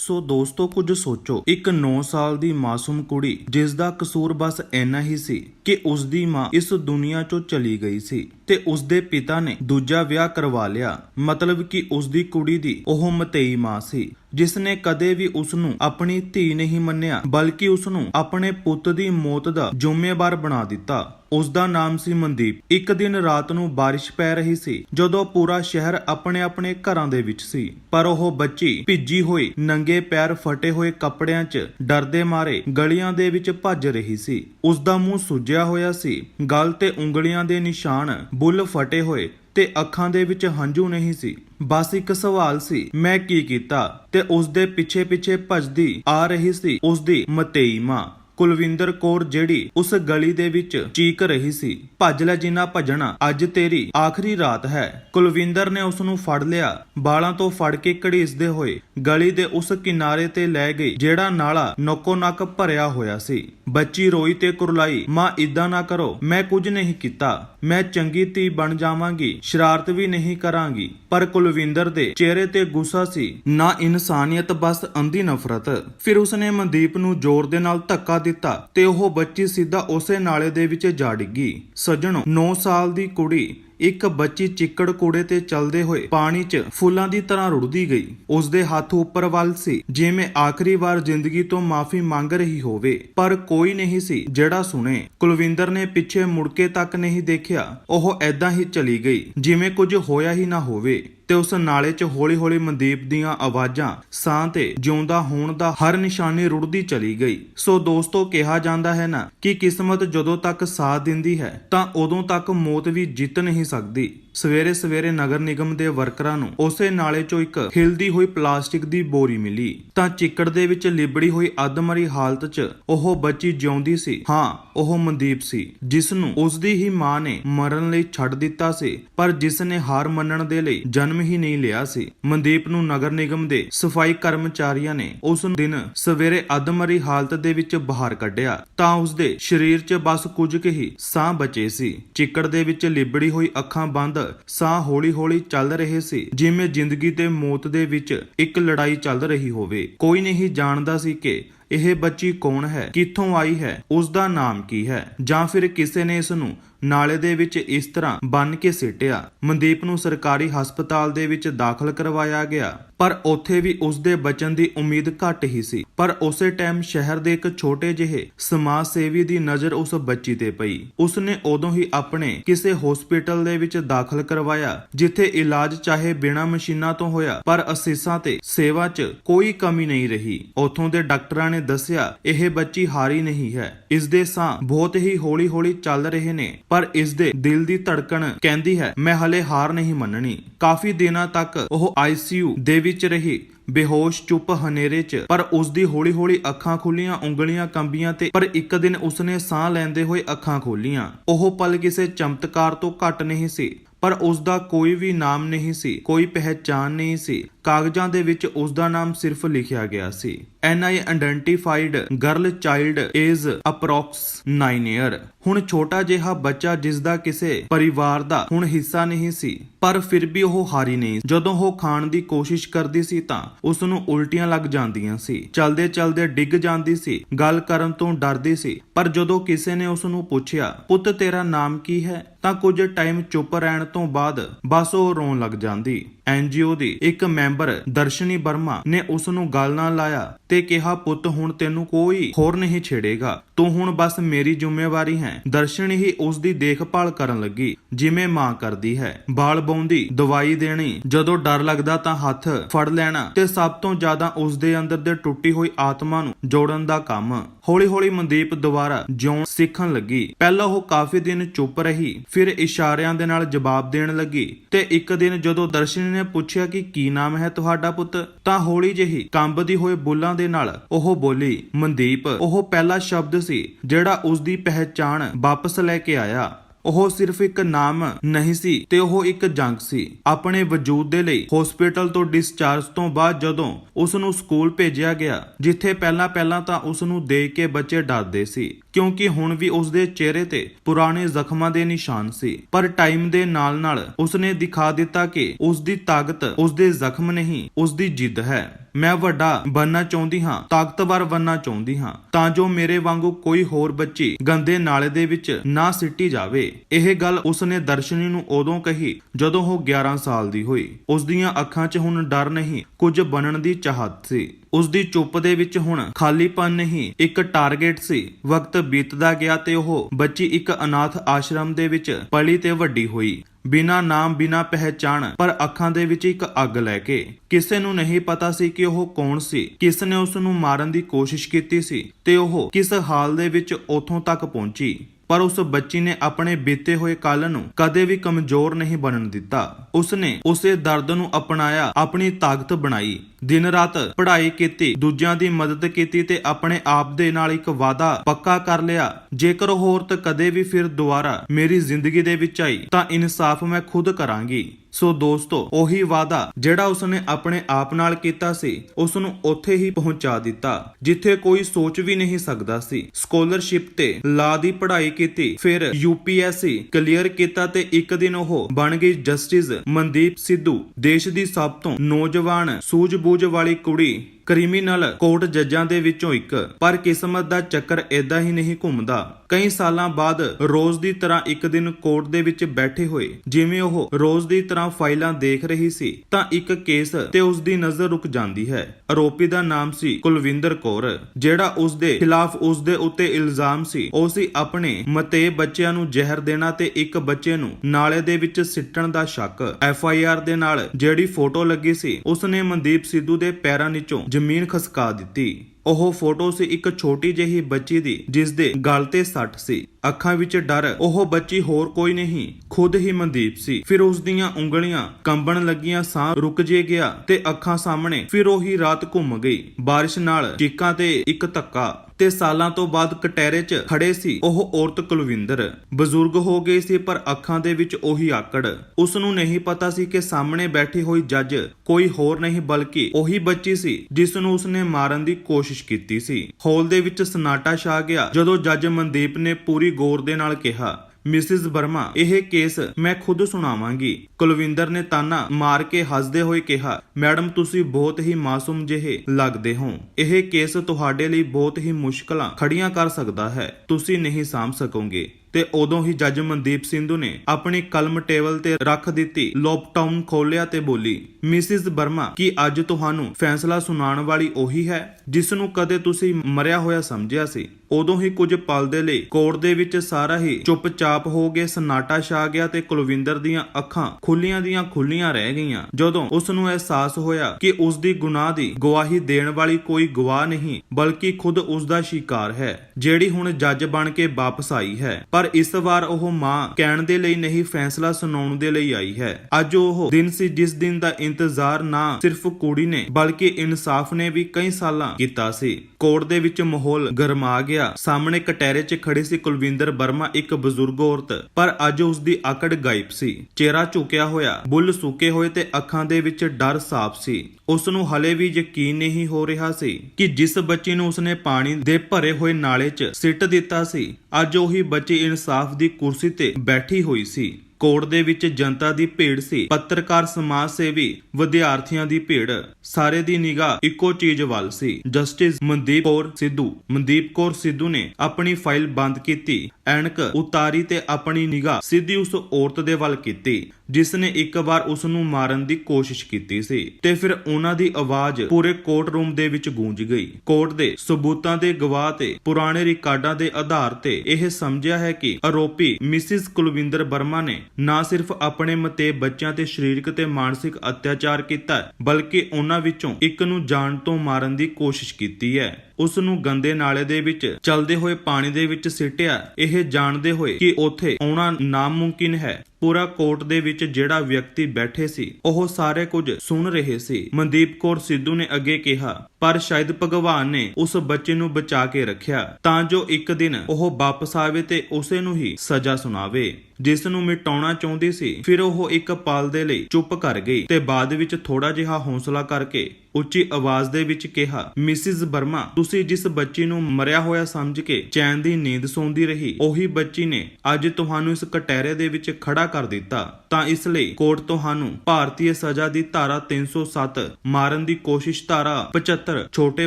ਸੋ ਦੋਸਤੋ, ਕੁਝ ਸੋਚੋ। ਇੱਕ 9 ਸਾਲ ਦੀ ਮਾਸੂਮ ਕੁੜੀ, ਜਿਸ ਦਾ ਕਸੂਰ ਬਸ ਇੰਨਾ ਹੀ ਸੀ ਕਿ ਉਸ ਦੀ ਮਾਂ ਇਸ ਦੁਨੀਆ 'ਚੋਂ ਚਲੀ ਗਈ ਸੀ ਤੇ ਉਸ ਦੇ ਪਿਤਾ ਨੇ ਦੂਜਾ ਵਿਆਹ ਕਰਵਾ ਲਿਆ। ਮਤਲਬ ਕਿ ਉਸ ਦੀ ਕੁੜੀ ਦੀ ਉਹ ਮਤੇਈ ਮਾਂ ਸੀ ਜਿਸ ਨੇ ਕਦੇ ਵੀ ਉਸ ਨੂੰ ਆਪਣੀ ਧੀ ਨਹੀਂ ਮੰਨਿਆ, ਬਲਕਿ ਉਸ ਨੂੰ ਆਪਣੇ ਪੁੱਤ ਦੀ ਮੌਤ ਦਾ ਜ਼ਿੰਮੇਵਾਰ ਬਣਾ ਦਿੱਤਾ। ਉਸ ਦਾ ਨਾਮ ਸੀ ਮਨਦੀਪ। ਇੱਕ ਦਿਨ ਰਾਤ ਨੂੰ ਬਾਰਿਸ਼ ਪੈ ਰਹੀ ਸੀ, ਜਦੋਂ ਪੂਰਾ ਸ਼ਹਿਰ ਆਪਣੇ ਆਪਣੇ ਘਰਾਂ ਦੇ ਵਿੱਚ ਸੀ। ਪਰ ਉਹ ਬੱਚੀ ਭਿੱਜੀ ਹੋਈ, ਨੰਗੇ ਪੈਰ ਫਟੇ ਹੋਏ ਕੱਪੜਿਆਂ 'ਚ ਡਰਦੇ ਮਾਰੇ ਗਲੀਆਂ ਦੇ ਵਿੱਚ ਭੱਜ ਰਹੀ ਸੀ। ਉਸ ਦਾ ਮੂੰਹ ਸੁੱਜਿਆ ਹੋਇਆ ਸੀ, ਗਲ ਤੇ ਉਂਗਲੀਆਂ ਦੇ ਨਿਸ਼ਾਨ ਬੁੱਲ ਫਟੇ ਹੋਏ ਤੇ ਅੱਖਾਂ ਦੇ ਵਿੱਚ ਹੰਝੂ ਨਹੀਂ ਸੀ। ਬਸ ਇੱਕ ਸਵਾਲ ਸੀ, ਮੈਂ ਕੀ ਕੀਤਾ? ਤੇ ਉਸ ਦੇ ਪਿੱਛੇ ਪਿੱਛੇ ਭੱਜਦੀ ਆ ਰਹੀ ਸੀ ਉਸ ਦੀ ਮਤੇਈ ਮਾਂ। ਕੁਲਵਿੰਦਰ ਕੌਰ ਜਿਹੜੀ ਉਸ ਗਲੀ ਦੇ ਵਿੱਚ ਚੀਕ ਰਹੀ ਸੀ। ਭੱਜ ਲੈ ਜਿੰਨਾ ਭੱਜਣਾ, ਅੱਜ ਤੇਰੀ ਆਖਰੀ ਰਾਤ ਹੈ। ਕੁਲਵਿੰਦਰ ਨੇ ਉਸ ਨੂੰ ਫੜ ਲਿਆ। ਬਾਲਾਂ ਤੋਂ ਫੜ ਕੇ ਘੜੀਸਦੇ ਹੋਏ ਗਲੀ ਦੇ ਉਸ ਕਿਨਾਰੇ ਤੇ ਲੈ ਗਈ, ਜਿਹੜਾ ਨਾਲਾ ਨੱਕੋ ਨੱਕ ਭਰਿਆ ਹੋਇਆ ਸੀ। ਬੱਚੀ ਰੋਈ ਤੇ ਕੁਰਲਾਈ, ਮਾਂ ਇਦਾਂ ਨਾ ਕਰੋ, ਮੈਂ ਕੁਝ ਨਹੀਂ ਕੀਤਾ। ਮੈਂ ਚੰਗੀ ਧੀ ਬਣ ਜਾਵਾਂਗੀ, ਸ਼ਰਾਰਤ ਵੀ ਨਹੀਂ ਕਰਾਂਗੀ। ਪਰ ਕੁਲਵਿੰਦਰ ਦੇ ਚਿਹਰੇ ਤੇ ਗੁੱਸਾ ਸੀ। ਨਾ ਇਨਸਾਨੀਅਤ ਬਸ ਅੰਧੀ ਨਫ਼ਰਤ। ਫਿਰ ਉਸਨੇ ਮਨਦੀਪ ਨੂੰ ਜ਼ੋਰ ਦੇ ਨਾਲ ਧੱਕਾ ਦਿੱਤਾ ਤੇ ਉਹ ਬੱਚੀ ਸਿੱਧਾ ਉਸੇ ਨਾਲੇ ਦੇ ਵਿੱਚ ਜਾ ਡਿੱਗੀ। ਸੱਜਣੋ 9 ਸਾਲ ਦੀ ਕੁੜੀ ਇੱਕ ਬੱਚੀ ਚਿੱਕੜ ਕੂੜੇ ਤੇ ਚੱਲਦੇ ਹੋਏ ਪਾਣੀ 'ਚ ਫੁੱਲਾਂ ਦੀ ਤਰ੍ਹਾਂ ਰੁੜਦੀ ਗਈ। ਉਸ ਦੇ ਹੱਥ ਉੱਪਰ ਵੱਲ ਸੀ, ਜਿਵੇਂ ਆਖਰੀ ਵਾਰ ਜ਼ਿੰਦਗੀ ਤੋਂ ਮਾਫੀ ਮੰਗ ਰਹੀ ਹੋਵੇ। ਪਰ ਕੋਈ ਨਹੀਂ ਸੀ ਜਿਹੜਾ ਸੁਣੇ। ਕੁਲਵਿੰਦਰ ਨੇ ਪਿੱਛੇ ਮੁੜ ਕੇ ਤੱਕ ਨਹੀਂ ਦੇਖਿਆ। ਉਹ ਐਦਾਂ ਹੀ ਚਲੀ ਗਈ, ਜਿਵੇਂ ਕੁਝ ਹੋਇਆ ਹੀ ਨਾ ਹੋਵੇ। ਤੇ ਉਸ ਨਾਲੇ 'ਚ ਹੌਲੀ-ਹੌਲੀ ਮਨਦੀਪ ਦੀਆਂ ਆਵਾਜ਼ਾਂ ਸਾਹ ਤੇ ਜਿਉਂਦਾ ਹੋਣ ਦਾ ਹਰ ਨਿਸ਼ਾਨੀ ਰੁੜਦੀ ਚਲੀ ਗਈ। ਸੋ ਦੋਸਤੋ, ਕਿਹਾ ਜਾਂਦਾ ਹੈ ਨਾ ਕਿ ਕਿਸਮਤ ਜਦੋਂ ਤੱਕ ਸਾਥ ਦਿੰਦੀ ਹੈ, ਤਾਂ ਉਦੋਂ ਤੱਕ ਮੌਤ ਵੀ ਜਿੱਤ ਨਹੀਂ ਸਕਦੀ। ਸਵੇਰੇ ਸਵੇਰੇ ਨਗਰ ਨਿਗਮ ਦੇ ਵਰਕਰਾਂ ਨੂੰ ਉਸੇ ਨਾਲੇ 'ਚੋਂ ਇੱਕ ਹਿਲਦੀ ਹੋਈ ਪਲਾਸਟਿਕ ਦੀ ਬੋਰੀ ਮਿਲੀ। ਤਾਂ ਚਿੱਕੜ ਦੇ ਵਿੱਚ ਲਿਬੜੀ ਹੋਈ ਅਧਮਰੀ ਹਾਲਤ 'ਚ ਉਹ ਬੱਚੀ ਜਿਉਂਦੀ ਸੀ। ਹਾਂ, ਉਹ ਮਨਦੀਪ ਸੀ ਜਿਸ ਨੂੰ ਉਸ ਦੀ ਹੀ ਮਾਂ ਨੇ ਮਰਨ ਲਈ ਛੱਡ ਦਿੱਤਾ ਸੀ, ਪਰ ਜਿਸ ਨੇ ਹਾਰ ਮੰਨਣ ਦੇ ਲਈ ਜਨਮ ਹੀ ਨਹੀਂ ਲਿਆ ਸੀ। ਮਨਦੀਪ ਨੂੰ ਨਗਰ ਨਿਗਮ ਦੇ ਸਫ਼ਾਈ ਕਰਮਚਾਰੀਆਂ ਨੇ ਉਸ ਦਿਨ ਸਵੇਰੇ ਅਧਮਰੀ ਹਾਲਤ ਦੇ ਵਿੱਚ ਬਾਹਰ ਕੱਢਿਆ। ਤਾਂ ਉਸ ਦੇ ਸਰੀਰ 'ਚ ਬਸ ਕੁਝ ਕੁ ਹੀ ਸਾਹ ਬਚੇ ਸੀ। ਚਿੱਕੜ ਦੇ ਵਿੱਚ ਲਿਬੜੀ ਹੋਈ ਅੱਖਾਂ ਬੰਦ ਸਾਹ ਹੌਲੀ-ਹੌਲੀ ਚੱਲ ਰਹੇ ਸੀ, ਜਿਵੇਂ ਜ਼ਿੰਦਗੀ ਤੇ ਮੌਤ ਦੇ ਵਿੱਚ ਇੱਕ ਲੜਾਈ ਚੱਲ ਰਹੀ ਹੋਵੇ। ਕੋਈ ਨਹੀਂ ਜਾਣਦਾ ਸੀ ਕਿ ਇਹ ਬੱਚੀ ਕੌਣ ਹੈ? ਕਿੱਥੋਂ ਆਈ ਹੈ? ਉਸ ਦਾ ਨਾਮ ਕੀ ਹੈ? ਜਾਂ ਫਿਰ ਕਿਸੇ ਨੇ ਇਸ ਨੂੰ ਨਾਲੇ ਦੇ ਵਿੱਚ ਇਸ ਤਰ੍ਹਾਂ ਬੰਨ ਕੇ ਸਿੱਟਿਆ? ਮਨਦੀਪ ਨੂੰ ਸਰਕਾਰੀ ਹਸਪਤਾਲ ਦੇ ਵਿੱਚ ਦਾਖਲ ਕਰਵਾਇਆ ਗਿਆ। ਪਰ ਉੱਥੇ ਵੀ ਉਸ ਦੇ ਬਚਨ ਦੀ ਉਮੀਦ ਘੱਟ ਹੀ ਸੀ। ਪਰ ਉਸੇ ਟਾਈਮ ਸ਼ਹਿਰ ਦੇ ਇੱਕ ਛੋਟੇ ਜਿਹੇ ਸਮਾਜ ਸੇਵੀ ਦੀ ਨਜ਼ਰ ਉਸ ਬੱਚੀ ਤੇ ਪਈ। ਉਸ ਨੇ ਉਦੋਂ ਹੀ ਆਪਣੇ ਕਿਸੇ ਹਸਪੀਟਲ ਦੇ ਵਿੱਚ ਦਾਖਲ ਕਰਵਾਇਆ, ਜਿੱਥੇ ਇਲਾਜ ਚਾਹੇ ਬਿਨਾਂ ਮਸ਼ੀਨਾਂ ਤੋਂ ਹੋਇਆ, ਪਰ ਅਸੀਸਾਂ ਤੇ ਸੇਵਾ 'ਚ ਕੋਈ ਕਮੀ ਨਹੀਂ ਰਹੀ। ਉੱਥੋਂ ਦੇ ਡਾਕਟਰਾਂ ਨੇ ਦੱਸਿਆ, ਇਹ ਬੱਚੀ ਹਾਰੀ ਨਹੀਂ ਹੈ। ਇਸ ਦੇ ਸਾਹ ਬਹੁਤ ਹੀ ਹੌਲੀ-ਹੌਲੀ ਚੱਲ ਰਹੇ ਨੇ, ਪਰ ਇਸ ਦੇ ਦਿਲ ਦੀ ਧੜਕਣ ਕਹਿੰਦੀ ਹੈ, ਮੈਂ ਹਲੇ ਹਾਰ ਨਹੀਂ ਮੰਨਣੀ। ਕਾਫੀ ਦਿਨਾਂ ਤੱਕ ਉਹ ਆਈਸੀਯੂ ਦੇ ਵਿੱਚ ਰਹੀ, ਬੇਹੋਸ਼, ਚੁੱਪ, ਹਨੇਰੇ 'ਚ, ਪਰ ਉਸ ਦੀ ਹੌਲੀ-ਹੌਲੀ ਅੱਖਾਂ ਖੁੱਲੀਆਂ, ਉਂਗਲੀਆਂ ਕੰਬੀਆਂ ਤੇ ਪਰ ਇੱਕ ਦਿਨ ਉਸਨੇ ਸਾਹ ਲੈਂਦੇ ਹੋਏ ਅੱਖਾਂ ਖੋਲੀਆਂ। ਉਹ ਪਲ ਕਿਸੇ ਚਮਤਕਾਰ ਤੋਂ ਘੱਟ ਨਹੀਂ ਸੀ, ਪਰ ਉਸ ਦਾ ਕੋਈ ਵੀ ਨਾਮ ਨਹੀਂ ਸੀ, ਕੋਈ ਪਹਿਚਾਨ ਨਹੀਂ ਸੀ। ਕਾਗਜ਼ਾਂ ਦੇ ਵਿੱਚ ਉਸ ਦਾ ਨਾਮ ਸਿਰਫ ਲਿਖਿਆ ਗਿਆ ਸੀ। N I identified girl child age approx 9 year ਹੁਣ ਛੋਟਾ ਜਿਹਾ ਬੱਚਾ ਜਿਸ ਦਾ ਕਿਸੇ ਪਰਿਵਾਰ ਦਾ ਹੁਣ ਹਿੱਸਾ ਨਹੀਂ ਸੀ, ਪਰ ਫਿਰ ਵੀ ਉਹ ਹਾਰੀ ਨਹੀਂ। ਜਦੋਂ ਉਹ ਖਾਣ ਦੀ ਕੋਸ਼ਿਸ਼ ਕਰਦੀ ਸੀ ਤਾਂ ਉਸ ਨੂੰ ਉਲਟੀਆਂ ਲੱਗ ਜਾਂਦੀਆਂ ਸੀ। ਚਲਦੇ ਚਲਦੇ ਡਿੱਗ ਜਾਂਦੀ ਸੀ, ਗੱਲ ਕਰਨ ਤੋਂ ਡਰਦੀ ਸੀ। ਪਰ ਜਦੋਂ ਕਿਸੇ ਨੇ ਉਸ ਨੂੰ ਪੁੱਛਿਆ, ਪੁੱਤ, ਤੇਰਾ ਨਾਮ ਕੀ ਹੈ? ਤਾਂ ਕੁਝ ਟਾਈਮ ਚੁੱਪ ਰਹਿਣ ਤੋਂ ਬਾਅਦ ਬਸ ਉਹ ਰੋਣ ਲੱਗ ਜਾਂਦੀ। ਐਨਜੀਓ ਦੀ ਇੱਕ ਮੈਂਬਰ ਦਰਸ਼ਨੀ ਵਰਮਾ ਨੇ ਉਸ ਨੂੰ ਗੱਲ ਨਾਲ ਲਾਇਆ ਤੇ ਕਿਹਾ, ਪੁੱਤ, ਹੁਣ ਤੈਨੂੰ ਕੋਈ ਹੋਰ ਨਹੀਂ ਛੇੜੇਗਾ। ਤੂੰ ਹੁਣ ਬਸ ਮੇਰੀ ਜ਼ਿੰਮੇਵਾਰੀ ਹੈ। ਦਰਸ਼ਨੀ ਹੀ ਉਸ ਦੀ ਦੇਖਭਾਲ ਕਰਨ ਲੱਗੀ, ਜਿਵੇਂ ਮਾਂ ਕਰਦੀ ਹੈ। ਬਾਲ ਬੌਂਦੀ, ਦਵਾਈ ਦੇਣੀ, ਜਦੋਂ ਡਰ ਲੱਗਦਾ ਤਾਂ ਹੱਥ ਫੜ ਲੈਣਾ ਤੇ ਸਭ ਤੋਂ ਜ਼ਿਆਦਾ ਉਸ ਦੇ ਅੰਦਰ ਦੇ ਟੁੱਟੀ ਹੋਈ ਆਤਮਾ ਨੂੰ ਜੋੜਨ ਦਾ ਕੰਮ। ਹੌਲੀ-ਹੌਲੀ ਮਨਦੀਪ ਦੁਬਾਰਾ ਜਿਉਣ ਸਿੱਖਣ ਲੱਗੀ। ਪਹਿਲਾਂ ਉਹ ਕਾਫੀ ਦਿਨ ਚੁੱਪ ਰਹੀ, ਫਿਰ ਇਸ਼ਾਰਿਆਂ ਦੇ ਨਾਲ ਜਵਾਬ ਦੇਣ ਲੱਗੀ ਤੇ ਇੱਕ ਦਿਨ ਜਦੋਂ ਦਰਸ਼ਨੀ ਨੇ ਪੁੱਛਿਆ ਕਿ ਕੀ ਨਾਮ ਹੈ ਤੁਹਾਡਾ ਪੁੱਤ, ਤਾਂ ਹੌਲੀ ਜਿਹੀ ਕੰਬਦੀ ਹੋਏ ਬੁੱਲਾਂ ਦੇ ਨਾਲ ਉਹ ਬੋਲੀ, ਮਨਦੀਪ, ਉਹ ਪਹਿਲਾ ਸ਼ਬਦ ਸੀ ਜਿਹੜਾ ਉਸ ਦੀ ਪਹਿਚਾਣ ਵਾਪਸ ਲੈ ਕੇ ਆਇਆ। ਉਹ ਸਿਰਫ ਇੱਕ ਨਾਮ ਨਹੀਂ ਸੀ ਤੇ ਉਹ ਇੱਕ ਜੰਗ ਸੀ। ਆਪਣੇ ਵਜੂਦ ਦੇ ਲਈ ਹਸਪੀਟਲ ਤੋਂ ਡਿਸਚਾਰਜ ਤੋਂ ਬਾਅਦ ਜਦੋਂ ਉਸ ਨੂੰ ਸਕੂਲ ਭੇਜਿਆ ਗਿਆ, ਜਿੱਥੇ ਪਹਿਲਾਂ ਪਹਿਲਾਂ ਤਾਂ ਉਸ ਨੂੰ ਦੇਖ ਕੇ ਬੱਚੇ ਡਰਦੇ ਸੀ, ਕਿਉਂਕਿ ਹੁਣ ਵੀ ਉਸ ਦੇ ਚਿਹਰੇ ਤੇ ਪੁਰਾਣੇ ਜ਼ਖਮਾਂ ਦੇ ਨਿਸ਼ਾਨ ਸੀ। ਪਰ ਟਾਈਮ ਦੇ ਨਾਲ-ਨਾਲ ਉਸ ਨੇ ਦਿਖਾ ਦਿੱਤਾ ਕਿ ਉਸ ਦੀ ਤਾਕਤ ਉਸ ਦੇ ਜ਼ਖਮ ਨਹੀਂ ਉਸ ਦੀ ਜਿੱਦ ਹੈ। ਮੈਂ ਵੱਡਾ ਬਣਨਾ ਚਾਹੁੰਦੀ ਹਾਂ, ਤਾਕਤਵਰ ਬਣਨਾ ਚਾਹੁੰਦੀ ਹਾਂ, ਤਾਂ ਜੋ ਮੇਰੇ ਵਾਂਗੂ ਕੋਈ ਹੋਰ ਬੱਚੀ ਗੰਦੇ ਨਾਲੇ ਦੇ ਵਿੱਚ ਨਾ ਸਿੱਟੀ ਜਾਵੇ। ਇਹ ਗੱਲ ਉਸਨੇ ਦਰਸ਼ਨੀ ਨੂੰ ਉਦੋਂ ਕਹੀ ਜਦੋਂ ਉਹ 11 ਸਾਲ ਦੀ ਹੋਈ। ਉਸ ਦੀਆਂ ਅੱਖਾਂ 'ਚ ਹੁਣ ਡਰ ਨਹੀਂ, ਕੁਝ ਬਣਨ ਦੀ ਚਾਹਤ ਸੀ। ਉਸ ਦੀ ਚੁੱਪ ਦੇ ਵਿੱਚ ਹੁਣ ਖਾਲੀਪਨ ਨਹੀਂ, ਇੱਕ ਟਾਰਗੇਟ ਸੀ। ਵਕਤ ਬੀਤਦਾ ਗਿਆ ਤੇ ਉਹ ਬੱਚੀ ਇੱਕ ਅਨਾਥ ਆਸ਼ਰਮ ਦੇ ਵਿੱਚ ਪਲੀ ਤੇ ਵੱਡੀ ਹੋਈ। ਬਿਨਾ ਨਾਮ, ਬਿਨਾ ਪਹਿਚਾਣ, ਪਰ ਅੱਖਾਂ ਦੇ ਵਿੱਚ ਇੱਕ ਅੱਗ ਲੈ ਕੇ। ਕਿਸੇ ਨੂੰ ਨਹੀਂ ਪਤਾ ਸੀ ਕਿ ਉਹ ਕੌਣ ਸੀ। ਕਿਸ ਨੇ ਉਸ ਨੂੰ ਮਾਰਨ ਦੀ ਕੋਸ਼ਿਸ਼ ਕੀਤੀ ਸੀ ਤੇ ਉਹ ਕਿਸ ਹਾਲ ਦੇ ਵਿੱਚ ਉਥੋਂ ਤੱਕ ਪਹੁੰਚੀ। ਪਰ ਉਸ ਬੱਚੀ ਨੇ ਆਪਣੇ ਬੀਤੇ ਹੋਏ ਕੱਲ ਨੂੰ ਕਦੇ ਵੀ ਕਮਜ਼ੋਰ ਨਹੀਂ ਬਣਨ ਦਿੱਤਾ। ਉਸਨੇ ਉਸੇ ਦਰਦ ਨੂੰ ਅਪਣਾਇਆ, ਆਪਣੀ ਤਾਕਤ ਬਣਾਈ। ਦਿਨ ਰਾਤ ਪੜ੍ਹਾਈ ਕੀਤੀ, ਦੂਜਿਆਂ ਦੀ ਮਦਦ ਕੀਤੀ ਤੇ ਆਪਣੇ ਆਪ ਦੇ ਨਾਲ ਇੱਕ ਵਾਅਦਾ ਪੱਕਾ ਕਰ ਲਿਆ। ਜੇਕਰ ਉਹ ਔਰਤ ਕਦੇ ਵੀ ਫਿਰ ਦੁਬਾਰਾ ਮੇਰੀ ਜ਼ਿੰਦਗੀ ਦੇ ਵਿੱਚ ਆਈ, ਤਾਂ ਇਨਸਾਫ ਮੈਂ ਖੁਦ ਕਰਾਂਗੀ। ਸੋ ਦੋਸਤੋ, ਉਹੀ ਵਾਅਦਾ ਜਿਹੜਾ ਉਸਨੇ ਆਪਣੇ ਆਪ ਨਾਲ ਕੀਤਾ ਸੀ ਉਸ ਨੂੰ ਉੱਥੇ ਹੀ ਪਹੁੰਚਾ ਦਿੱਤਾ, ਜਿੱਥੇ ਕੋਈ ਸੋਚ ਵੀ ਨਹੀਂ ਸਕਦਾ ਸੀ। ਸਕਾਲਰਸ਼ਿਪ ਤੇ ਲਾ ਦੀ ਪੜ੍ਹਾਈ ਕੀਤੀ, ਫਿਰ ਯੂਪੀਐਸਸੀ ਕਲੀਅਰ ਕੀਤਾ ਤੇ ਇੱਕ ਦਿਨ ਉਹ ਬਣ ਗਈ ਜਸਟਿਸ ਮਨਦੀਪ ਸਿੱਧੂ, ਦੇਸ਼ ਦੀ ਸਭ ਤੋਂ ਨੌਜਵਾਨ, ਸੂਝ-ਬੂਝ ਵਾਲੀ ਕੁੜੀ ਕ੍ਰਿਮੀਨਲ ਕੋਰਟ ਜੱਜਾਂ ਦੇ ਵਿੱਚੋਂ ਇੱਕ। ਪਰ ਕਿਸਮਤ ਦਾ ਚੱਕਰ ਏਦਾਂ ਹੀ ਨਹੀਂ ਘੁੰਮਦਾ। ਕਈ ਸਾਲਾਂ ਬਾਅਦ ਰੋਜ਼ ਦੀ ਤਰ੍ਹਾਂ ਇੱਕ ਦਿਨ ਕੋਰਟ ਦੇ ਵਿੱਚ ਬੈਠੇ ਹੋਏ, ਜਿਵੇਂ ਉਹ ਰੋਜ਼ ਦੀ ਤਰ੍ਹਾਂ ਫਾਈਲਾਂ ਦੇਖ ਰਹੀ ਸੀ, ਤਾਂ ਇੱਕ ਕੇਸ ਤੇ ਉਸ ਦੀ ਨਜ਼ਰ ਰੁਕ ਜਾਂਦੀ ਹੈ। ਆਰੋਪੀ ਦਾ ਨਾਮ ਸੀ ਕੁਲਵਿੰਦਰ ਕੌਰ, ਜਿਹੜਾ ਉਸ ਦੇ ਖਿਲਾਫ ਉਸ ਦੇ ਉੱਤੇ ਇਲਜ਼ਾਮ ਸੀ। ਉਹ ਸੀ ਆਪਣੇ ਮਤੇ ਬੱਚਿਆਂ ਨੂੰ ਜ਼ਹਿਰ ਦੇਣਾ ਤੇ ਇੱਕ ਬੱਚੇ ਨੂੰ ਨਾਲੇ ਦੇ ਵਿੱਚ ਸਿੱਟਣ ਦਾ ਸ਼ੱਕ। ਐਫ ਆਈ ਆਰ ਦੇ ਨਾਲ ਜਿਹੜੀ ਫੋਟੋ ਲੱਗੀ ਸੀ ਉਸਨੇ ਮਨਦੀਪ ਸਿੱਧੂ ਦੇ ਪੈਰਾਂ ਨੀਚੋਂ ਜ਼ਮੀਨ ਖਸਕਾ ਦਿੱਤੀ। ਉਹ ਫੋਟੋ ਸੀ ਇੱਕ ਛੋਟੀ ਜਿਹੀ ਬੱਚੀ ਦੀ ਜਿਸ ਦੇ ਗਲ ਤੇ ਸੱਟ ਸੀ। ਅੱਖਾਂ ਵਿੱਚ ਡਰ, ਉਹ ਬੱਚੀ ਹੋਰ ਕੋਈ ਨਹੀਂ, ਖੁਦ ਹੀ ਮਨਦੀਪ ਸੀ। ਫਿਰ ਉਸ ਦੀਆਂ ਉਂਗਲੀਆਂ ਕੰਬਣ ਲੱਗੀਆਂ, ਸਾਹ ਰੁਕ ਜੇ ਗਿਆ ਤੇ ਅੱਖਾਂ ਸਾਹਮਣੇ ਫਿਰ ਉਹੀ ਰਾਤ ਘੁੰਮ ਗਈ। ਬਾਰਿਸ਼ ਨਾਲ ਚੀਕਾਂ ਤੇ ਇੱਕ ਧੱਕਾ ਤੇ ਸਾਲਾਂ ਤੋਂ ਬਾਅਦ ਕਟਹਿਰੇ 'ਚ ਖੜੇ ਸੀ ਉਹ ਔਰਤ ਕੁਲਵਿੰਦਰ। ਬਜ਼ੁਰਗ ਹੋ ਗਈ ਸੀ, ਪਰ ਅੱਖਾਂ ਦੇ ਵਿੱਚ ਉਹੀ ਆਕੜ। ਉਸ ਨੂੰ ਨਹੀਂ ਪਤਾ ਸੀ ਕਿ ਸਾਹਮਣੇ ਬੈਠੀ ਹੋਈ ਜੱਜ ਕੋਈ ਹੋਰ ਨਹੀਂ, ਬਲਕਿ ਉਹੀ ਬੱਚੀ ਸੀ ਜਿਸ ਨੂੰ ਉਸਨੇ ਮਾਰਨ ਦੀ ਕੋਸ਼ਿਸ਼ ਕੀਤੀ ਸੀ। ਹਾਲ ਦੇ ਵਿੱਚ ਸਨਾਟਾ ਛਾ ਗਿਆ, ਜਦੋਂ ਜੱਜ ਮਨਦੀਪ ਨੇ ਪੂਰੀ ਗੌਰ ਦੇ ਨਾਲ ਕਿਹਾ ਮਿਸਿਸ ਵਰਮਾ, ਇਹ ਕੇਸ ਮੈਂ ਖੁਦ ਸੁਣਾਵਾਂਗੀ। ਕੁਲਵਿੰਦਰ ਨੇ ਤਾਨਾ ਮਾਰ ਕੇ ਹੱਸਦੇ ਹੋਏ ਕਿਹਾ, ਮੈਡਮ, ਤੁਸੀਂ ਬਹੁਤ ਹੀ ਮਾਸੂਮ ਜਿਹੇ ਲੱਗਦੇ ਹੋ। ਇਹ ਕੇਸ ਤੁਹਾਡੇ ਲਈ ਬਹੁਤ ਹੀ ਮੁਸ਼ਕਲਾਂ ਖੜੀਆਂ ਕਰ ਸਕਦਾ ਹੈ। ਤੁਸੀਂ ਨਹੀਂ ਸਾਂਭ ਸਕੋਗੇ। ਤੇ ਉਦੋਂ ਹੀ ਜੱਜ ਮਨਦੀਪ ਸਿੰਧੂ ਨੇ ਆਪਣੀ ਕਲਮ ਟੇਬਲ ਤੇ ਰੱਖ ਦਿੱਤੀ ਲੋਪਟਾਊਨ ਖੋਲਿਆ ਤੇ ਬੋਲੀ, ਮਿਸਿਸ ਵਰਮਾ, ਕੀ ਅੱਜ ਤੁਹਾਨੂੰ ਫੈਸਲਾ ਸੁਣਾਉਣ ਵਾਲੀ ਉਹੀ ਹੈ ਜਿਸ ਨੂੰ ਕਦੇ ਤੁਸੀਂ ਮਰਿਆ ਹੋਇਆ ਸਮਝਿਆ ਸੀ? ਉਦੋਂ ਹੀ ਕੁਝ ਪਲ ਦੇ ਲਈ ਕੋਰਟ ਦੇ ਵਿੱਚ ਸਾਰਾ ਹੀ ਚੁੱਪਚਾਪ ਹੋ ਕੇ ਸਨਾਟਾ ਛਾ ਗਿਆ ਤੇ ਕੁਲਵਿੰਦਰ ਦੀਆਂ ਅੱਖਾਂ ਖੁੱਲੀਆਂ ਦੀਆਂ ਖੁੱਲੀਆਂ ਰਹਿ ਗਈਆਂ, ਜਦੋਂ ਉਸ ਨੂੰ ਅਹਿਸਾਸ ਹੋਇਆ ਕਿ ਉਸ ਦੀ ਗੁਨਾਹ ਦੀ ਗਵਾਹੀ ਦੇਣ ਵਾਲੀ ਕੋਈ ਗਵਾਹ ਨਹੀਂ, ਬਲਕਿ ਖੁਦ ਉਸ ਦਾ ਸ਼ਿਕਾਰ ਹੈ, ਜਿਹੜੀ ਹੁਣ ਜੱਜ ਬਣ ਕੇ ਵਾਪਸ ਆਈ ਹੈ। ਪਰ ਪਰ ਇਸ ਵਾਰ ਉਹ ਮਾਂ ਕਹਿਣ ਦੇ ਲਈ ਨਹੀਂ, ਫੈਸਲਾ ਸੁਣਾਉਣ ਦੇ ਲਈ ਆਈ ਹੈ। ਅੱਜ ਉਹ ਦਿਨ ਸੀ ਜਿਸ ਦਿਨ ਦਾ ਇੰਤਜ਼ਾਰ ਨਾ ਸਿਰਫ ਕੁੜੀ ਨੇ, ਬਲਕਿ ਇਨਸਾਫ ਨੇ ਵੀ ਕਈ ਸਾਲਾਂ ਕੀਤਾ ਸੀ। ਕੋਰਟ ਦੇ ਵਿੱਚ ਮਾਹੌਲ ਗਰਮਾ ਗਿਆ। ਸਾਹਮਣੇ ਕਟਹਿਰੇ 'ਚ ਖੜੀ ਸੀ ਕੁਲਵਿੰਦਰ ਵਰਮਾ, ਇੱਕ ਬਜ਼ੁਰਗ ਔਰਤ। ਪਰ ਅੱਜ ਉਸ ਦੀ ਆਕੜ ਗਾਇਬ ਸੀ। ਚਿਹਰਾ ਝੁਕਿਆ ਹੋਇਆ, ਬੁੱਲ ਸੁੱਕੇ ਹੋਏ ਤੇ ਅੱਖਾਂ ਦੇ ਵਿੱਚ ਡਰ ਸਾਫ਼ ਸੀ। ਉਸ ਨੂੰ ਹਲੇ ਵੀ ਯਕੀਨ ਨਹੀਂ ਹੋ ਰਿਹਾ ਸੀ ਕਿ ਜਿਸ ਬੱਚੀ ਨੂੰ ਉਸਨੇ ਪਾਣੀ ਦੇ ਭਰੇ ਹੋਏ ਨਾਲੇ 'ਚ ਸਿੱਟ ਦਿੱਤਾ ਸੀ, ਅੱਜ ਉਹੀ ਬੱਚੀ ਇਨਸਾਫ ਦੀ ਕੁਰਸੀ ਤੇ ਬੈਠੀ ਹੋਈ ਸੀ। ਕੋਰਟ ਦੇ ਵਿੱਚ ਜਨਤਾ ਦੀ ਭੀੜ ਸੀ। ਪੱਤਰਕਾਰ ਸਮਾਜ ਸੇਵੀ ਵਿਦਿਆਰਥੀਆਂ ਦੀ ਭੀੜ। ਸਾਰੇ ਦੀ ਨਿਗਾਹ ਇੱਕੋ ਚੀਜ਼ ਵੱਲ ਸੀ। ਜਸਟਿਸ ਮਨਦੀਪ ਕੌਰ ਸਿੱਧੂ। ਮਨਦੀਪ ਕੌਰ ਸਿੱਧੂ ਨੇ ਆਪਣੀ ਫਾਈਲ ਬੰਦ ਕੀਤੀ। ਐਨਕ ਉਤਾਰੀ ਤੇ ਆਪਣੀ ਨਿਗਾਹ ਸਿੱਧੀ ਉਸ ਔਰਤ ਦੇ ਵੱਲ ਕੀਤੀ। ਜਿਸ ਨੇ ਇੱਕ ਵਾਰ ਉਸ ਨੂੰ ਮਾਰਨ ਦੀ ਕੋਸ਼ਿਸ਼ ਕੀਤੀ ਸੀ ਤੇ ਫਿਰ ਉਹਨਾਂ ਦੀ ਆਵਾਜ਼ ਪੂਰੇ ਕੋਰਟ ਰੂਮ ਦੇ ਵਿੱਚ ਗੂੰਜ ਗਈ। ਕੋਰਟ ਦੇ ਸਬੂਤਾਂ ਦੇ ਗਵਾਹ ਤੇ ਪੁਰਾਣੇ ਰਿਕਾਰਡਾਂ ਦੇ ਆਧਾਰ ਤੇ ਇਹ ਸਮਝਿਆ ਹੈ ਕਿ ਆਰੋਪੀ ਮਿਸਿਸ ਕੁਲਵਿੰਦਰ ਵਰਮਾ ਨੇ ਨਾ ਸਿਰਫ ਆਪਣੇ ਮਤੇ ਬੱਚਿਆਂ ਤੇ ਸਰੀਰਕ ਤੇ ਮਾਨਸਿਕ ਅਤਿਆਚਾਰ ਕੀਤਾ, ਬਲਕਿ ਉਹਨਾਂ ਵਿੱਚੋਂ ਇੱਕ ਨੂੰ ਜਾਨ ਤੋਂ ਮਾਰਨ ਦੀ ਕੋਸ਼ਿਸ਼ ਕੀਤੀ ਹੈ। ਉਸ ਨੂੰ ਗੰਦੇ ਨਾਲੇ ਦੇ ਵਿੱਚ, ਚਲਦੇ ਹੋਏ ਪਾਣੀ ਦੇ ਵਿੱਚ ਸਿੱਟਿਆ। ਇਹ ਜਾਣਦੇ ਹੋਏ ਕਿ ਉੱਥੇ ਆਉਣਾ ਨਾਮੁਮਕਿਨ ਹੈ। ਪੂਰਾ ਕੋਰਟ ਦੇ ਵਿੱਚ ਜਿਹੜਾ ਵਿਅਕਤੀ ਬੈਠੇ ਸੀ, ਉਹ ਸਾਰੇ ਕੁਝ ਸੁਣ ਰਹੇ ਸੀ। ਮਨਦੀਪ ਕੌਰ ਸਿੱਧੂ ਨੇ ਅੱਗੇ ਕਿਹਾ ਪਰ ਸ਼ਾਇਦ ਭਗਵਾਨ ਨੇ ਉਸ ਬੱਚੇ ਨੂੰ ਬਚਾ ਕੇ ਰੱਖਿਆ, ਤਾਂ ਜੋ ਇੱਕ ਦਿਨ ਉਹ ਵਾਪਸ ਆਵੇ ਤੇ ਉਸੇ ਨੂੰ ਹੀ ਸਜ਼ਾ ਸੁਣਾਵੇ। ਜਿਸ ਨੂੰ ਮਿਟਾਉਣਾ ਚਾਹੁੰਦੀ ਸੀ, ਫਿਰ ਉਹ ਇੱਕ ਪਲ ਦੇ ਲਈ ਚੁੱਪ ਕਰ ਗਈ ਤੇ ਬਾਅਦ ਵਿੱਚ ਥੋੜਾ ਜਿਹਾ ਹੌਸਲਾ ਕਰਕੇ ਉੱਚੀ ਆਵਾਜ਼ ਦੇ ਵਿੱਚ ਕਿਹਾ ਮਿਸਿਸ ਵਰਮਾ, ਤੁਸੀਂ ਜਿਸ ਬੱਚੀ ਨੂੰ ਮਰਿਆ ਹੋਇਆ ਸਮਝ ਕੇ ਚੈਨ ਦੀ ਨੀਂਦ ਸੌਂਦੀ ਰਹੀ, ਉਹੀ ਬੱਚੀ ਨੇ ਅੱਜ ਤੁਹਾਨੂੰ ਇਸ ਕਟਹਿਰੇ ਦੇ ਵਿੱਚ ਖੜਾ ਕਰ ਦਿੱਤਾ। ਤਾਂ ਇਸ ਲਈ ਕੋਰਟ ਤੁਹਾਨੂੰ ਭਾਰਤੀ ਸਜ਼ਾ ਦੀ ਧਾਰਾ 307 ਮਾਰਨ ਦੀ ਕੋਸ਼ਿਸ਼ ਧਾਰਾ 75 ਛੋਟੇ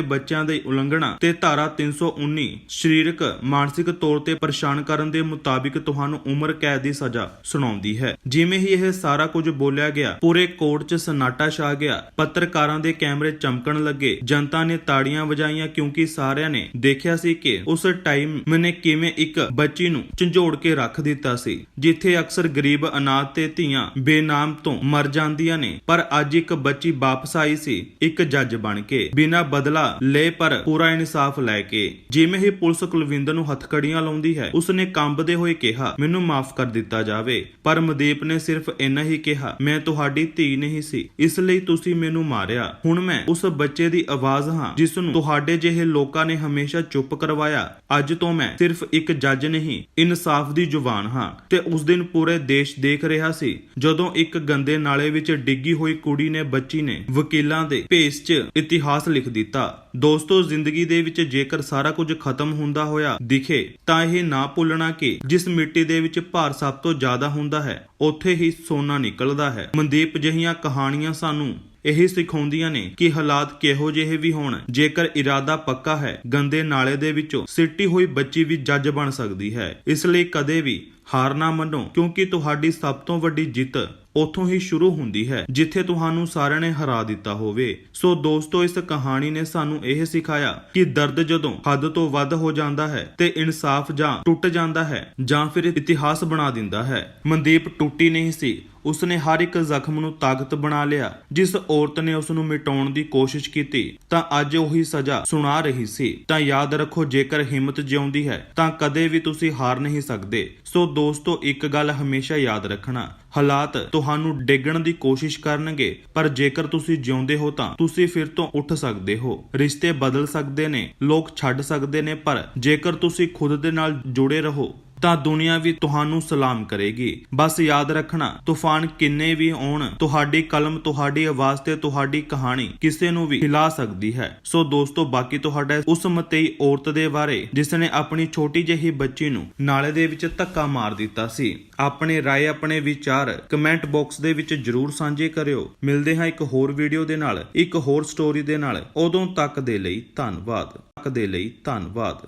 ਬੱਚਿਆਂ ਦੀ ਉਲੰਘਣਾ ਤੇ ਧਾਰਾ 319 ਸਰੀਰਕ, ਮਾਨਸਿਕ ਤੌਰ ਤੇ ਪਰੇਸ਼ਾਨ ਕਰਨ ਦੇ ਮੁਤਾਬਿਕ ਤੁਹਾਨੂੰ ਉਮਰ ਕੈਦ ਦੀ ਸਜ਼ਾ ਸੁਣਾਉਂਦੀ ਹੈ। ਜਿਵੇਂ ਹੀ ਇਹ ਸਾਰਾ ਕੁਝ ਬੋਲਿਆ ਗਿਆ, ਪੂਰੇ ਕੋਰਟ 'ਚ ਸਨਾਟਾ ਛਾ ਗਿਆ। ਪੱਤਰਕਾਰਾਂ ਦੇ ਕੈਮਰੇ ਚਮਕਣ ਲੱਗੇ। ਜਨਤਾ ਨੇ ਤਾੜੀਆਂ ਵਜਾਈਆਂ ਕਿਉਂਕਿ ਸਾਰਿਆਂ ਨੇ ਦੇਖਿਆ ਸੀ ਕਿ ਉਸ ਟਾਈਮ ਮੈਨੇ ਕਿਵੇਂ ਇੱਕ ਬੱਚੀ ਨੂੰ ਝੰਜੋੜ ਕੇ ਰੱਖ ਦਿੱਤਾ ਸੀ, ਜਿੱਥੇ ਅਕਸਰ ਗਰੀਬ, ਅਨਾਥ ਤੇ ਧੀਆਂ ਬੇਨਾਮ ਤੋਂ ਮਰ ਜਾਂਦੀਆਂ ਨੇ। ਪਰ ਅੱਜ ਇੱਕ ਬੱਚੀ ਵਾਪਸ ਆਈ ਸੀ, ਇੱਕ ਜੱਜ ਬਣ ਕੇ। ਬਿਨਾਂ ਬਦਲਾ ਲੈ ਪਰ ਪੂਰਾ ਇਨਸਾਫ ਲੈ ਕੇ। ਜਿਵੇਂ ਹੀ ਪੁਲਿਸ ਕੁਲਵਿੰਦਰ ਨੂੰ ਹੱਥਕੜੀਆਂ ਲਾਉਂਦੀ ਹੈ, ਉਸਨੇ ਕੰਬਦੇ ਹੋਏ ਕਿਹਾ, ਮੈਨੂੰ ਮਾਫ ਕਰ ਦਿੱਤਾ ਜਾਵੇ। ਪਰ ਮਦੀਪ ਨੇ ਸਿਰਫ ਇੰਨਾ ਹੀ ਕਿਹਾ, ਮੈਂ ਤੁਹਾਡੀ ਧੀ ਨਹੀਂ ਸੀ, ਇਸ ਲਈ ਤੁਸੀਂ ਮੈਨੂੰ ਮਾਰਿਆ। ਹੁਣ ਮੈਂ ਉਸ ਬੱਚੇ ਦੀ ਆਵਾਜ਼ ਹਾਂ, ਜਿਸ ਨੂੰ ਤੁਹਾਡੇ ਜਿਹੇ ਲੋਕਾਂ ਨੇ ਹਮੇਸ਼ਾ ਚੁੱਪ ਕਰਵਾਇਆ। ਅੱਜ ਤੋਂ ਮੈਂ ਸਿਰਫ ਇੱਕ ਜੱਜ ਨਹੀਂ, ਇਨਸਾਫ ਦੀ ਜ਼ੁਬਾਨ ਹਾਂ। ਤੇ ਉਸ ਦਿਨ ਪੂਰੇ ਦੇਸ਼ ਦੇਖ ਰਿਹਾ ਸੀ, ਜਦੋਂ ਇੱਕ ਗੰਦੇ ਨਾਲੇ ਵਿੱਚ ਡਿੱਗੀ ਹੋਈ ਕੁੜੀ ਨੇ ਬੱਚੀ ਨੇ ਵਕੀਲਾਂ ਦੇ ਭੇਸ 'ਚ ਇਤਿਹਾਸ ਲਿਖ ਦਿੱਤਾ। ਦੋਸਤੋ, ਜ਼ਿੰਦਗੀ ਦੇ ਵਿੱਚ ਜੇਕਰ ਸਾਰਾ ਕੁਝ ਖਤਮ ਹੁੰਦਾ ਹੋਇਆ ਦਿਖੇ, ਤਾਂ ਇਹ ਨਾ ਭੁੱਲਣਾ ਕਿ ਜਿਸ ਮਿੱਟੀ ਦੇ ਵਿੱਚ ਭਾਰ ਸਭ ਤੋਂ ਜ਼ਿਆਦਾ ਹੁੰਦਾ ਹੈ, ਉੱਥੇ ਹੀ ਸੋਨਾ ਨਿਕਲਦਾ ਹੈ। ਮਨਦੀਪ ਜਹੀਆਂ ਕਹਾਣੀਆਂ ਸਾਨੂੰ ਇਹ ਸਿਖਾਉਂਦੀਆਂ ਨੇ ਕਿ ਹਾਲਾਤ ਕਿਹੋ ਜਿਹੇ ਵੀ ਹੋਣ, ਜੇਕਰ ਇਰਾਦਾ ਪੱਕਾ ਹੈ, ਗੰਦੇ ਨਾਲੇ ਦੇ ਵਿੱਚੋਂ ਸਿੱਟੀ ਹੋਈ ਬੱਚੀ ਵੀ ਜੱਜ ਬਣ ਸਕਦੀ ਹੈ। ਇਸ ਲਈ ਕਦੇ ਵੀ ਹਾਰ ਨਾ ਮੰਨੋ, ਕਿਉਂਕਿ ਤੁਹਾਡੀ ਸਭ ਤੋਂ ਵੱਡੀ ਜਿੱਤ ਉੱਥੋਂ ਹੀ ਸ਼ੁਰੂ ਹੁੰਦੀ ਹੈ, ਜਿੱਥੇ ਤੁਹਾਨੂੰ ਸਾਰਿਆਂ ਨੇ ਹਰਾ ਦਿੱਤਾ ਹੋਵੇ। ਸੋ ਦੋਸਤੋ, ਇਸ ਕਹਾਣੀ ਨੇ ਸਾਨੂੰ ਇਹ ਸਿਖਾਇਆ ਕਿ ਦਰਦ ਜਦੋਂ ਹੱਦ ਤੋਂ ਵੱਧ ਹੋ ਜਾਂਦਾ ਹੈ ਤੇ ਇਨਸਾਫ ਜਾਂ ਟੁੱਟ ਜਾਂਦਾ ਹੈ ਜਾਂ ਫਿਰ ਇਤਿਹਾਸ ਬਣਾ ਦਿੰਦਾ ਹੈ। ਮਨਦੀਪ ਟੁੱਟੀ ਨਹੀਂ ਸੀ। ਉਸਨੇ ਹਰ ਇੱਕ ਜ਼ਖਮ ਨੂੰ ਤਾਕਤ ਬਣਾ ਲਿਆ। ਜਿਸ ਔਰਤ ਨੇ ਉਸ ਨੂੰ ਮਿਟਾਉਣ ਦੀ ਕੋਸ਼ਿਸ਼ ਕੀਤੀ, ਤਾਂ ਅੱਜ ਉਹੀ ਸਜ਼ਾ ਸੁਣਾ ਰਹੀ ਸੀ। ਤਾਂ ਯਾਦ ਰੱਖੋ, ਜੇਕਰ ਹਿੰਮਤ ਜਿਉਂਦੀ ਹੈ, ਤਾਂ ਕਦੇ ਵੀ ਤੁਸੀਂ ਹਾਰ ਨਹੀਂ ਸਕਦੇ। ਸੋ ਦੋਸਤੋ, ਇੱਕ ਗੱਲ ਹਮੇਸ਼ਾ ਯਾਦ ਰੱਖਣਾ। ਹਾਲਾਤ ਤੁਹਾਨੂੰ ਡੇਗਣ ਦੀ ਕੋਸ਼ਿਸ਼ ਕਰਨਗੇ, ਪਰ ਜੇਕਰ ਤੁਸੀਂ ਜਿਉਂਦੇ ਹੋ ਤਾਂ ਤੁਸੀਂ ਫਿਰ ਤੋਂ ਉੱਠ ਸਕਦੇ ਹੋ। ਰਿਸ਼ਤੇ ਬਦਲ ਸਕਦੇ ਨੇ, ਲੋਕ ਛੱਡ ਸਕਦੇ ਨੇ, ਪਰ ਜੇਕਰ ਤੁਸੀਂ ਖੁਦ ਦੇ ਨਾਲ ਜੁੜੇ ਰਹੋ ਤਾਂ ਦੁਨੀਆ ਵੀ ਤੁਹਾਨੂੰ ਸਲਾਮ ਕਰੇਗੀ। ਬਸ ਯਾਦ ਰੱਖਣਾ, ਤੂਫਾਨ ਕਿੰਨੇ ਵੀ ਆਉਣ ਤੁਹਾਡੀ ਕਲਮ, ਤੁਹਾਡੀ ਆਵਾਜ਼ ਤੇ ਤੁਹਾਡੀ ਕਹਾਣੀ ਕਿਸੇ ਨੂੰ ਵੀ ਹਿਲਾ ਸਕਦੀ ਹੈ। ਸੋ ਦੋਸਤੋ, ਬਾਕੀ ਤੁਹਾਡਾ ਉਸ ਮਤਈ ਔਰਤ ਦੇ ਬਾਰੇ, ਜਿਸ ਨੇ ਆਪਣੀ ਛੋਟੀ ਜਿਹੀ ਬੱਚੀ ਨੂੰ ਨਾਲੇ ਦੇ ਵਿੱਚ ਧੱਕਾ ਮਾਰ ਦਿੱਤਾ ਸੀ, ਆਪਣੇ ਰਾਏ, ਆਪਣੇ ਵਿਚਾਰ ਕਮੈਂਟ ਬਾਕਸ ਦੇ ਵਿੱਚ ਜਰੂਰ ਸਾਂਝੇ ਕਰਿਓ। ਮਿਲਦੇ ਹਾਂ ਇੱਕ ਹੋਰ ਵੀਡੀਓ ਦੇ ਨਾਲ, ਇੱਕ ਹੋਰ ਸਟੋਰੀ ਦੇ ਨਾਲ। ਉਦੋਂ ਤੱਕ ਦੇ ਲਈ ਧੰਨਵਾਦ। ਤੱਕ ਦੇ ਲਈ ਧੰਨਵਾਦ।